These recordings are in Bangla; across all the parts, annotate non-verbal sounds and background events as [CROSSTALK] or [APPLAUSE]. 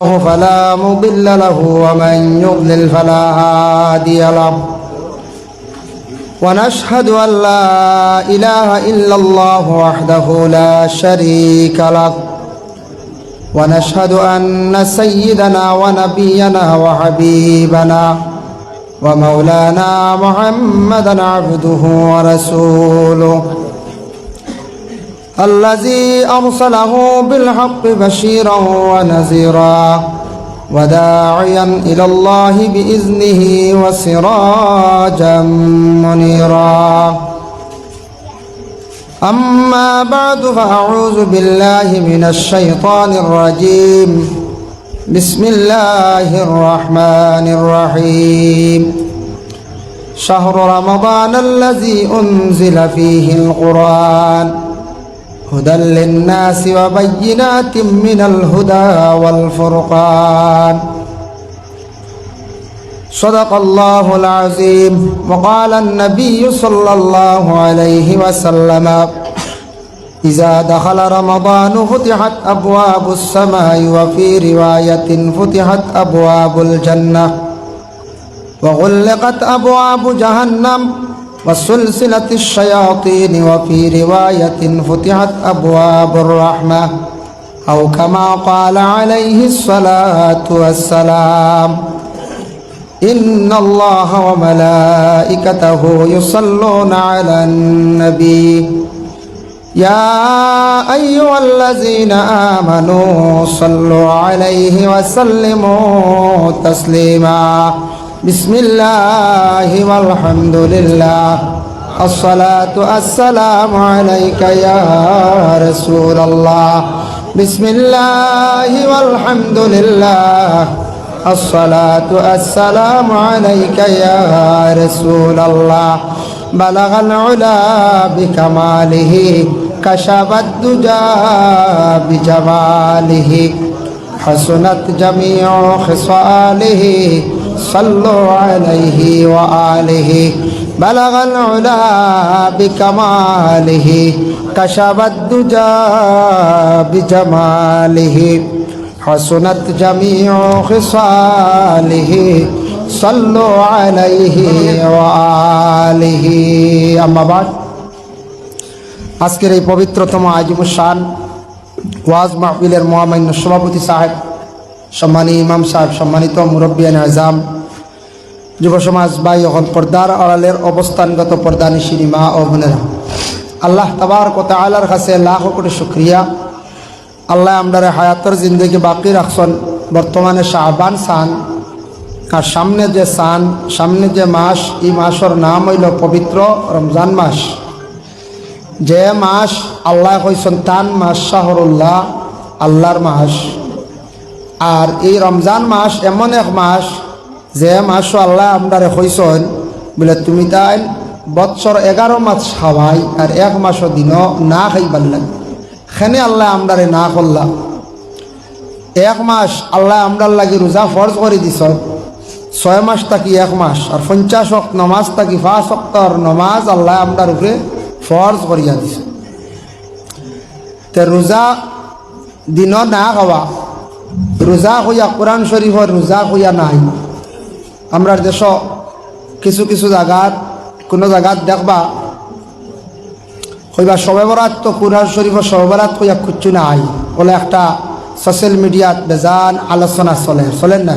فلا مضل له ومن يضلل فلا هادي له. ونشهد أن لا إله إلا الله وحده لا شريك له. ونشهد أن سيدنا ونبينا وحبيبنا ومولانا محمدا عبده ورسوله. الذي أرسله بالحق بشيرا ونذيرا وداعيا إلى الله بإذنه وسراجا منيرا. أما بعد فأعوذ بالله من الشيطان الرجيم. بسم الله الرحمن الرحيم. شهر رمضان الذي أنزل فيه القرآن. هدى للناس وبينات من الهدى والفرقان. صدق الله العظيم. وقال النبي صلى الله عليه وسلم إذا دخل رمضان فتحت أبواب السماء وفي رواية فتحت أبواب الجنة وغلقت أبواب جهنم وسلسلة الشياطين وفي رواية فتحت أبواب الرحمة أو كما قال عليه الصلاة والسلام إن الله وملائكته يصلون على النبي. يا أيها الذين آمنوا صلوا عليه وسلموا تسليما. بسم الله والحمد لله الصلاة والسلام عليك يا رسول الله بسم الله والحمد لله الصلاة والسلام عليك يا رسول الله بلغ العلا بكماله كشف الدجى بجماله حسنت جميع خصاله صلوا عليه وآله بلغ العلا بكماله كشف الدجى بجماله حسنت جميع خصاله صلوا عليه وآله أما بعد আজকের এই পবিত্রতম আজিমুসান ওয়াজ মাহফিলের মহামান্য সভাপতি সাহেব সম্মানী ইমাম সাহেব, সম্মানিত মুরব্বিয়ান আজাম, যুব সমাজ বা এখন পর্দার আড়ালের অবস্থানগত পর্দানিশিনী মা ও বোনেরা। আল্লাহ তাবার কথা আল্লাহর কাছে লাখ কোটি শুক্রিয়া। আল্লাহ আমরারে হায়াতর জিন্দগি বাকি রাখছেন বর্তমানে শাহবান সান আর সামনে যে সান সামনে যে মাস, এই মাসের নাম হইল পবিত্র রমজান মাস। যে মাস আল্লাহ কইসন তান মাস শাহরুল্লাহ, আল্লাহর মাস। আর এই রমজান মাস এমন এক মাস যে মাসও আল্লাহ আমরারে কইসন বলে তুমি তাই বৎসর এগারো মাস খাওয়াই আর এক মাসও দিন না খাইবার লাগে সেনে আল্লাহ আমরারে না করলাম। এক মাস আল্লাহ আমরার লাগি রোজা ফরজ করে দিছ ছয় মাস থাকি এক মাস আর পঞ্চাশ অক নমাজ থাকি পাঁচ অক্টর নমাজ আল্লাহ আমরার উপরে ফরজ করিয়া দিছ তে রোজা দিন না খাওয়া রোজা হইয়া কোরআন শরীফর রোজা হইয়া নাই। আমরার দেশ, কিছু কিছু জায়গাত কোনো জায়গাত দেখবা হইবা সবে বরাত তো কুরআন শরীফের সবে বরাত হইয়া খুঁজছু নাই। বলে একটা সোশ্যাল মিডিয়াত বেজান আলোচনা চলে চলেন না?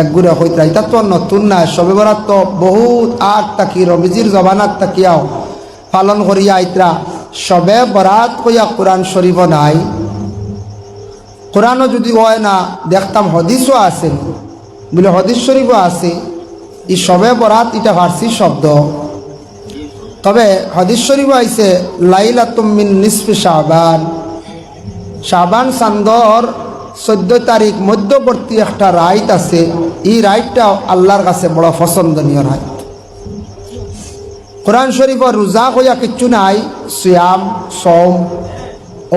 একগুড়ে হইতা এটা তো নতুন নাই সবে বরাত তো বহুত আগ তাকি রবিজির জবানাত তাকিয়াও পালন করিয়া আইতরা। সবে বরাত কইয়া কোরআন শরীফ নাই। কোরআনও যদি হয় না, দেখতাম হদিসও আছে। বলে হদিস শরীফও আছে। এই সবে বরাত এটা ফার্সি শব্দ। তবে হদিস শরীফ আইছে লাইলা তুমিন নিসফি শাহবান শাহবান চান্দর চোদ্দ তারিখ মধ্যবর্তী একটা রাইট আছে। এই রাইটটাও আল্লাহর কাছে বড় পছন্দনীয় রাইট কোরআন শরীফর রোজা হইয়া কিচ্ছু নাই, সিয়াম সম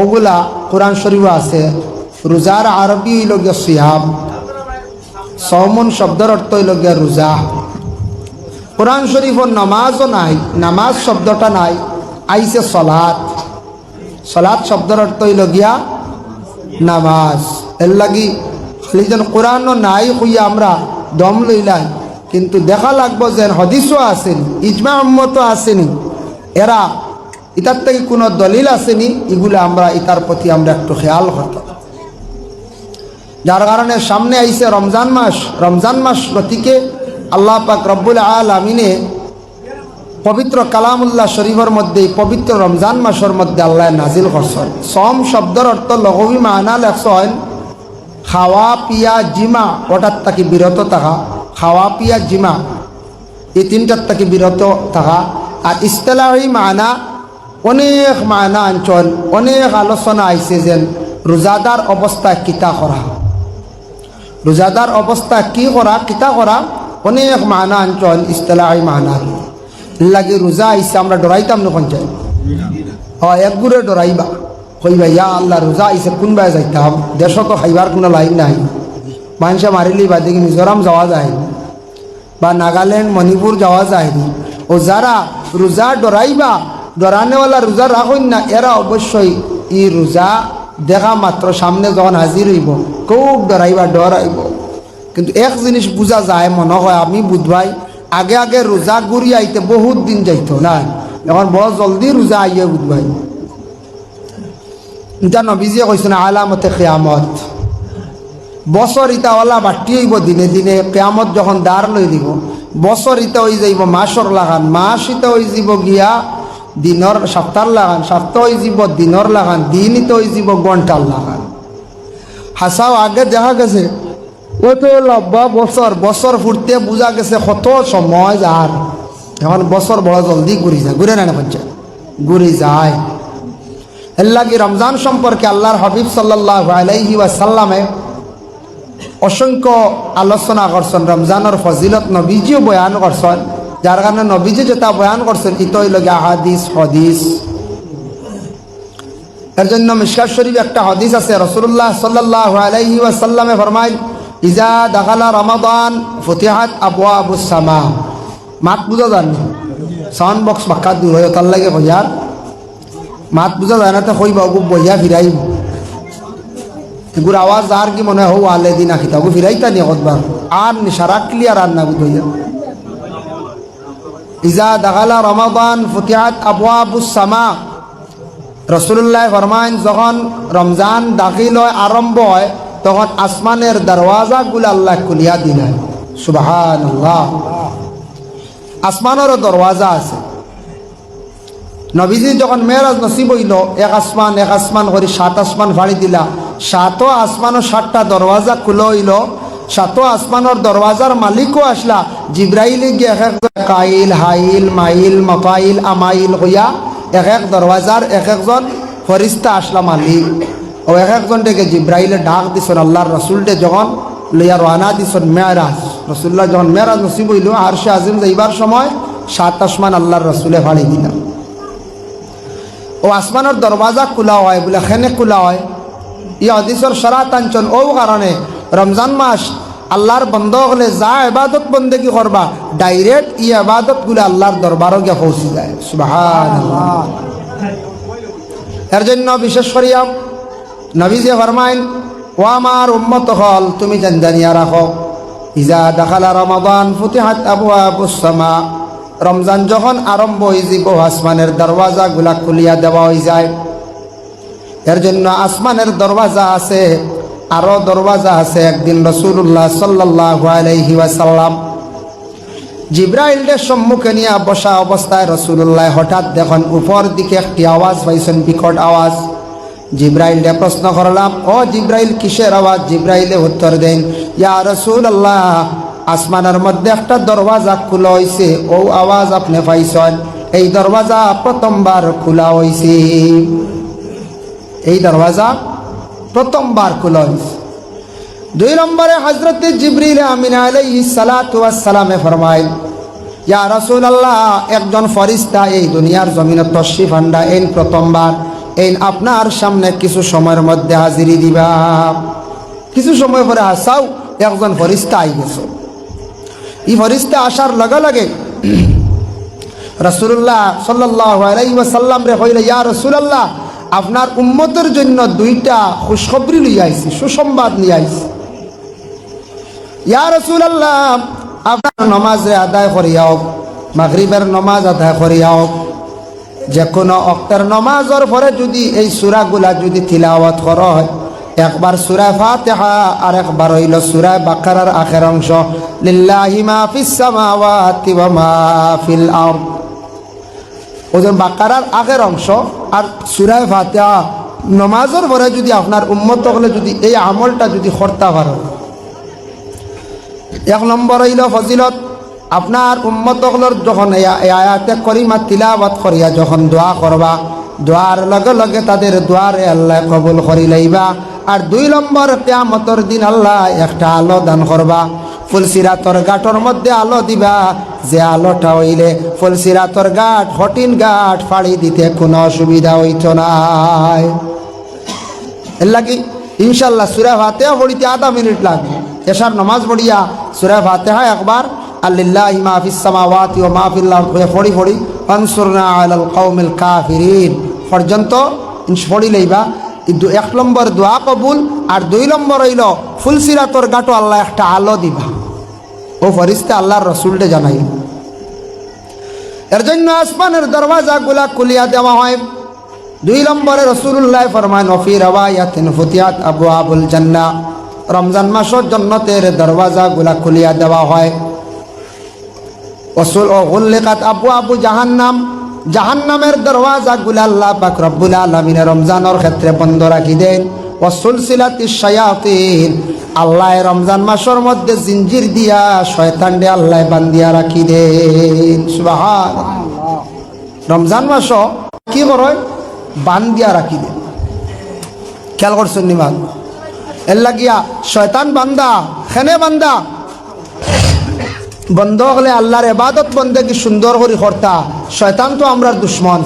ওগুলা কোরআন শরীফ আছে। রোজার আরবি হইলগিয়া সিয়াম সৌমন শব্দের অর্থ হইলগিয়া রোজা কোরআন শরীফর নামাজও নাই, নামাজ শব্দটা নাই, আইছে সলাৎ সলাৎ শব্দের অর্থ হইল গিয়া নামাজ। এর লাগি খালি যেন কোরআনও নাই হইয়া আমরা দম লইলাই, কিন্তু দেখা লাগবো যে হদিসও আসেনি, ইজমা উম্মতও আসেনি। এরা ইতার থেকে কোনো দলিল আসেনি, এগুলো আমরা, ইতার প্রতি আমরা একটু খেয়াল করতাম যার কারণে সামনে আইছে রমজান মাস। রমজান মাস প্রতীকে আল্লাহ পাক রব্বুল আল আমিনে পবিত্র কালামুল্লাহ শরীফের মধ্যে, পবিত্র রমজান মাসের মধ্যে আল্লাহ নাজিল করছেন। সম শব্দের অর্থ লঘবী মানা লেখছেন, খাওয়া, পিয়া, জিমা ওটার তাকে বিরত থাকা। খাওয়া, পিয়া, জিমা, এই তিনটার তাকে বিরত থাকা। আর ইস্তেলাহি মানা, অনেক মানা অঞ্চল অনেক আলোচনা আইছে যেন রোজাদার অবস্থায় কিতা করা। রোজাদার অবস্থা কি করা কিতা করা অনেক মানা অঞ্চল ইস্তেলাহি মানা লাগে রোজা আইসে আমরা ডরাইতাম না পঞ্চায়েত হয় একগুড়ে ডরাইবা কইবা, ইয়া আল্লাহ রোজা আইসে কোনবাই যাইতাম? দেশ তো খাইবার কোনো লাইন নাই। মানুষে মারিলি বা দেখি মিজোরাম যাওয়া যায়। বা নাগাল্যান্ড মণিপুর যাওয়া যায়নি ও যারা রোজা ডরাইবা ডরানেওয়ালা রোজা রাখুন না এরা অবশ্যই ই রোজা দেখা মাত্র সামনে যখন হাজির হইব, খুব ডরাইবা, ডরাইব। কিন্তু এক জিনিস বোঝা যায়, মনে হয় আমি বুধবাই, আগে আগে রোজা ঘুরি আইতে বহুত দিন যাইতো না এখন বড় জলদি রোজা আইয়ে বুধবাই। ইটা নবীজিয়ে কৈছে না, আলামতে কেয়ামত। বছর ইটা ওলা বাটি হইব দিনে দিনে, কেয়ামত যখন দাঁড় লই দিব বছর ইটা হয়ে যাইব মাসর লাগান মাস ইটা হয়ে যাব গিয়া দিনর সপ্তাহ লাগান সপ্তাহ যাব দিনর লাগান দিন ইটা হয়ে যাব ঘণ্টার লাগান। হাসাও আগে দেখা গেছে ও তো লব্বা বছর বছর ফুটতে বোঝা গেছে কত সময় যার এখন বছর বড় জলদি ঘুরি যায় ঘুরে না পঞ্চায়েত? ঘুরি যায়। এর লাগি রমজান সম্পর্কে আল্লাহর হাবিব সাল্লাহ আলাইহি ওয়াসাল্লামে অসংখ্য আলোচনা করছেন রমজানের ফজিলত নবীজিও বয়ান করছেন যার কারণে নবীজি যেটা বয়ান করছেন ইতই লগে হাদিস, হদিস। এর জন্য মিশকার শরীফ একটা হদিস আছে রসুল্লাহ সাল্লাহ আলাইহি ওয়াসাল্লামে ফরমাই ইজা দাখালা রমাদান ফতিহাত আবুয়া আবু সামা। মাত বুঝা জানি সাউন্ড বক্স বাক্কা দূর হয়ে, তার লাগে কইয়ার মাত বুঝা যায় না, তো কইবা ওগু বইয়া ফিরাইব। এগুর আওয়াজ আর কি মনে হো আলে দিন আখিতা ওগু ফিরাইতা নিয়ে কতবার আর নিশারা ক্লিয়ার আর না বুঝইয়া। ইজা দাখালা রমাদান ফতিহাত আবুয়া আবু সামা। রসুল্লাহ ফরমাইন, যখন রমজান দাখিল আরম্ভ হয়, তখন আসমানের দরওয়াজাগুলো আল্লাহ খুলিয়া দিলেন সুবাহান আসমানেরও দরওয়াজা আছে। নবীজি যখন মেয়েরাজ নসিব হইল, এক আসমান এক আসমান করে সাত আসমান ফাড়ি দিলা। সাতও আসমানও সাতটা দরওয়াজা খুলো হইল, সাতও আসমানের দরওয়াজার মালিকও আসলা। জিব্রাইলে গিয়ে এক এক কাইল, হাইল, মাইল, মফাইল, আমাইল হইয়া এক এক দরওয়াজার, এক একজন ফরিস্তা আসলা মালিক ও এক একজন থেকে জিব্রাইলে ডাক দিছেন, আল্লাহর রসুলটে যখন লইয়া রানা দিছেন মেয়ারাজ রসুল্লাহ যখন মেয়ারাজ নসিব হইল আর সে আজিম যাইবার সময় সাত আসমান আল্লাহর রসুলে ফাড়ি দিলাম। ও আসমানের দরওয়াজা খোলা হয়, বলে খেনে খোলা হয়। ই হদিসর সরাত আঞ্চল ও কারণে রমজান মাস আল্লাহর বন্ধ হলে যা এবাদত বন্দেগি করবা ডাইরেক্ট ই আবাদতগুলো আল্লাহর দরবারও গিয়ে পৌঁছে যায়। এর জন্য বিশেষ করিয়া নবীজে ফরমাইন ও আমার উম্মত হল, তুমি জানজানিয়া রাখো। ইজা দেখালা রমাদান, ফুতিহাত আবু আবুসামা রমজান যখন আরম্ভ হয়ে যাব আসমানের দরওয়াজা গুলা খুলিয়া দেওয়া হয়ে যায়। এর জন্য আসমানের দরওয়াজা আছে আরও দরওয়াজা আছে একদিন রসুল্লাহ সাল্লাহ আলাইহি ওয়াসাল্লাম জিব্রাইলের সম্মুখে নিয়ে বসা অবস্থায় রসুল্লাহ হঠাৎ দেখুন উপর দিকে একটি আওয়াজ, পাইছেন বিকট আওয়াজ। জিব্রাইলে প্রশ্ন করলাম, ও জিব্রাইল, কিসের আওয়াজ? জিব্রাইলে উত্তর দেন, ইয়া রসুল আল্লাহ আসমানের মধ্যে একটা দরওয়াজা খোলা হয়েছে ও আওয়াজ আপনি পাইছেন। এই দরওয়াজা প্রথমবার খোলা হয়েছে এই দরওয়াজা প্রথমবার হয়েছে দুই নম্বরে হজরত জিবরিল আমিন আলাইহি সালামে ফরমাইল, ইয়া রসুল আল্লাহ একজন ফরিস্তা এই দুনিয়ার জমিনে তশরিফ আন্ডা, এই প্রথমবার, এই আপনার সামনে কিছু সময়ের মধ্যে হাজিরি দিবা। কিছু সময় পরে আসাও একজন ফরিস্তা আই গেছে। এই ফরিস্তা আসার লগে লগে [CLEARS THROAT] রসুল্লাহ সাল্লাহ আলাইসাল্লাম রে হইলে ইয়া রসুলাল্লাহ আপনার উম্মতের জন্য দুইটা খুশখবরি লিয়ে আইছি, সুসংবাদ নিয়ে আইছি। ইয়া রসুলাল্লাহ, আপনার নমাজে আদায় করিয়াও, মাগরিবের নমাজ আদায় করিয়াও যে কোনো অক্তের নমাজের পরে যদি এই সুরাগুলা যদি তিলাওয়াত করা হয়, একবার সুরা ফাতিহা আর একবার হইল সুরা বাকারার আখের অংশ, লিল্লাহি মা ফিস সামাওয়াতি ওজন বাকারার আগের অংশ আর সুরা ফাতিহা নমাজের পরে যদি আপনার উম্মত হলে যদি এই আমলটা যদি করতে পারো। এক নম্বর হইল ফজিলত। আপনার হলর যখন আয়াতে করিমা তিলাবাত করিয়া যখন দোয়া করবা, দোয়ার লগে লগে তাদের দোয়ারে আল্লাহ কবুল করি লইবা। আর দুই নম্বর কেয়ামতর দিন আল্লাহ একটা আলো দান করবা। ফুলসিরাতর গাঁটর মধ্যে আলো দিবা। যে আলোটা হইলে ফুলসিরা তোর গাঁট, হটিন গাঁট ফাড়ি দিতে কোনো অসুবিধা হইত নাই এর লাগি ইনশাল্লাহ সুরা ফাতেহা পড়িতে আধা মিনিট লাগবে। এসার নমাজ পড়িয়া সুরা ফাতেহা একবার আল্লাহ মাহফিস সামাওয়াতি ও মাহফিল্লাহ ফড়ি ফড়ি আনসুরনা আলাল কওমিল কাফিরিন। পর্যন্ত ফড়ি লইবা। এক নম্বর দোয়া কবুল আর দুই নম্বর হইল ফুলসিরাতর গাটো আল্লাহ একটা আলো দিবা। ও ফরিস্তে আল্লাহর রসুলটে জানাই। এর জন্য আসমানের দরওয়াজাগুলা খুলিয়া দেওয়া হয়। দুই নম্বরে রসুল্লাহ ফরমান নফি রওয়ায়াতিন আবু আবুল জান্না। রমজান মাসের জন্নতের দরওয়াজা গুলা খুলিয়া দেওয়া হয়। ওসুল ও গুল্লিকাত আবু আবু জাহান্নাম, জাহান্নামের দরওয়াজা গুলা আল্লাহ পাক রব্বুল আলমিনে রমজানের ক্ষেত্রে বন্ধ রাখি দেন। ওসুল সিলাতি শায়াতিন। আল্লাহ রমজান মাসের মধ্যে জিঞ্জির দিয়া শয়তান আল্লাহ বান্দিয়া রাখি সুবাহান রমজান মাস কি করয় বান দিয়া রাখি দে। খেয়াল করছেন নিমান এর লাগিয়া শয়তান বান্দা খেনে বান্দা, বন্ধ হলে আল্লাহর এবাদত বন্ধে কি সুন্দর করে কর্তা। শয়তান তো আমরা দুশ্মন।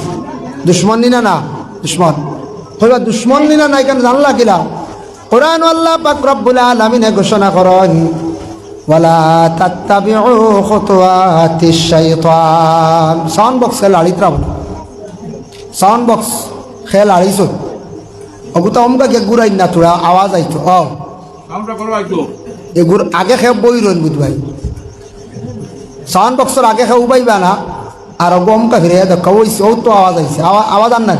দুশ্মন নিনা না? দুশ্মন। হইবা দুশ্মন নিনা নাই কেন জানলা কিলা কোরআন আল্লাহ পাক রব্বুল আলামিনে ঘোষণা করেন ওয়ালা তাত্তাবিউ খুতুওয়াতিশ শাইতান। সাউন্ড বক্সে লাড়িত রাখো সাউন্ড বক্স খেল আড়াইশো অগুতা অমকা গে গুড়াই না তোরা আওয়াজ আইতো অ। এগুর আগে খেয়ে বই রইন বুধ ভাই সাউন্ড বক্সের আগে খেয়ে উবাইবা না আর অগু অমকা ফিরে দেখা ও তো আওয়াজ আইছে আওয়া- আওয়াজ আর নাই।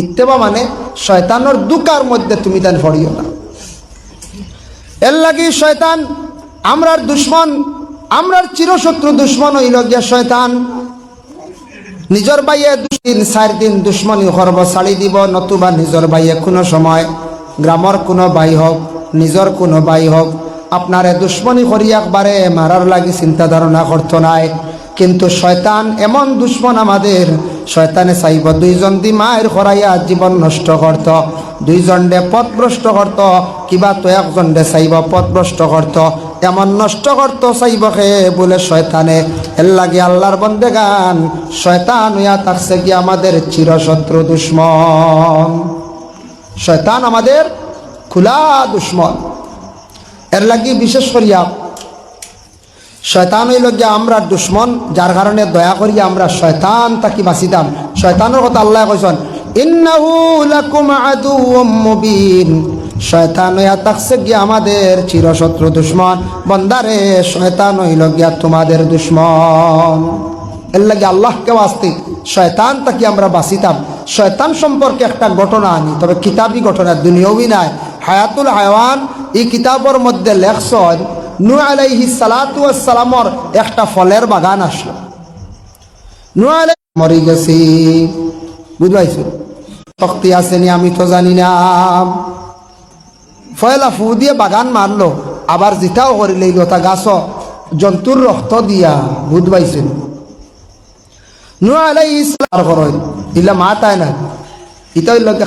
ইত্তেবা মানে শয়তানের দুকার মধ্যে তুমি তেন পড়িও না। এর লাগি শয়তান আমরার দুশ্মন, আমরার চিরশত্রু দুশ্মন হইল গিয়া শয়তান। নিজর বাইয়ে দুদিন চার দিন দুশ্মনী সর্ব ছাড়ি দিব, নতুবা নিজর বাইয়ে কোনো সময় গ্রামর কোনো বাই হোক নিজর কোনো বাই হোক আপনারে দুশ্মনী করি একবারে, মারার লাগি চিন্তা ধারণা করত নাই। কিন্তু শয়তান এমন দুশ্মন আমাদের, শয়তানে চাইব দুইজন দি মায়ের খরাইয়া জীবন নষ্ট করত, দুইজন ডে পথভ্রষ্ট করত, কিবা তো একজন ডে চাইব পথভ্রষ্ট করত, এমন নষ্ট করত চাইব হে বলে শয়তানে। এর লাগে আল্লাহর বন্দে গান শয়তান হইয়া থাকছে কি আমাদের চিরশত্রু দুশ্মন। শয়তান আমাদের খোলা দুশ্মন। এর লাগি বিশেষ করিয়া শয়তান হইল গিয়া আমরা দুশ্মন, যার কারণে দয়া করিয়া আমরা শয়তান তাকি বাঁচিতাম। শয়তানের কথা আল্লাহ কইসন শয়তান হইয়া গিয়া আমাদের চিরশত্রু দুশ্মন। বন্দারে, শয়তান হইল গিয়া তোমাদের দুশ্মন। এর লাগে আল্লাহকে বাঁচতে শয়তান তাকে আমরা বাঁচিতাম। শয়তান সম্পর্কে একটা ঘটনা আনি, তবে কিতাবি ঘটনা, দুনিয়াবি নাই। হায়াতুল হায়ওয়ান এই কিতাবের মধ্যে লেখছন নু আলাইহি সালাতু সালামর একটা ফলের বাগান আসলো। নু আলাই গেছি। বুঝবাইছো শক্তি আসেনি আমি তো জানি না। ফয়লা ফু দিয়ে বাগান মারলো। আবার যেটাও করিলে তা গাছ, জন্তুর রক্ত দিয়া। বুধ পাইছেন নু আলাই ইসলাম ইলা মা তাই না ইতাই লগে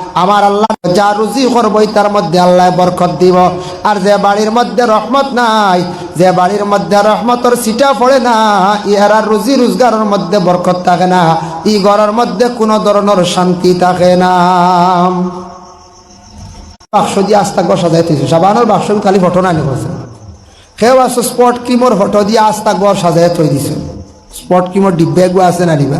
আমার আল্লাহ যা রুজি করবই তার মধ্যে আল্লাহ বরকত দিব। আর যে বাড়ির মধ্যে রহমত নাই, যে বাড়ির মধ্যে রহমতর সিটা পড়ে না, ইহারা রুজি রোজগারের মধ্যে বরকত থাকে না, ই ঘরের মধ্যে কোনো ধরনের শান্তি থাকে না। বাক্স দিয়ে আস্তা গসা যাইতেছে। সাবানোর বাক্স খালি ফটো নানি করছে। সেও আছে স্পট ক্রিমর ফটো দিয়ে আস্তা গড় সাজাই থৈ দিছে স্পট ক্রিমর ডিব্বে গো আছে না নিবা